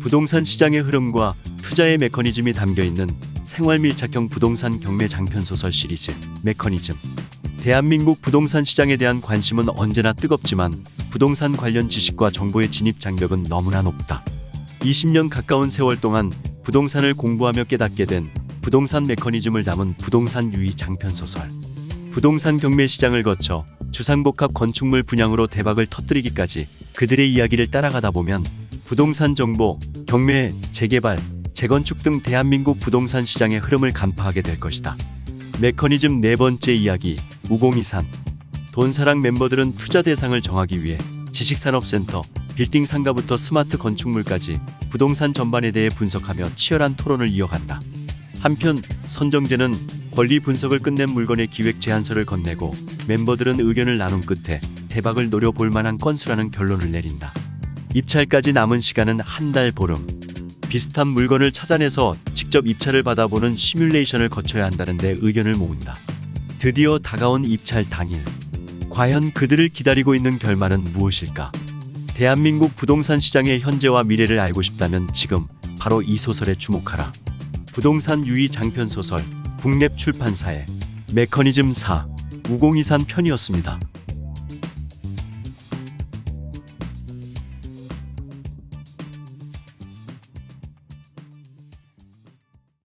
부동산 시장의 흐름과 투자의 메커니즘이 담겨 있는 생활 밀착형 부동산 경매 장편 소설 시리즈 메커니즘. 대한민국 부동산 시장에 대한 관심은 언제나 뜨겁지만 부동산 관련 지식과 정보의 진입 장벽은 너무나 높다. 20년 가까운 세월 동안 부동산을 공부하며 깨닫게 된 부동산 메커니즘을 담은 부동산 유의 장편 소설. 부동산 경매 시장을 거쳐 주상복합 건축물 분양으로 대박을 터뜨리기까지 그들의 이야기를 따라가다 보면 부동산 정보, 경매, 재개발, 재건축 등 대한민국 부동산 시장의 흐름을 간파하게 될 것이다. 메커니즘 네 번째 이야기 우공이산 돈사랑 멤버들은 투자 대상을 정하기 위해 지식산업센터, 빌딩 상가부터 스마트 건축물까지 부동산 전반에 대해 분석하며 치열한 토론을 이어간다. 한편 선정제는 권리 분석을 끝낸 물건의 기획 제안서를 건네고 멤버들은 의견을 나눈 끝에 대박을 노려볼 만한 건수라는 결론을 내린다. 입찰까지 남은 시간은 한 달 보름. 비슷한 물건을 찾아내서 직접 입찰을 받아보는 시뮬레이션을 거쳐야 한다는데 의견을 모은다. 드디어 다가온 입찰 당일. 과연 그들을 기다리고 있는 결말은 무엇일까? 대한민국 부동산 시장의 현재와 미래를 알고 싶다면 지금 바로 이 소설에 주목하라. 부동산 유의 장편 소설 북랩 출판사의 메커니즘 4 우공이산 편이었습니다.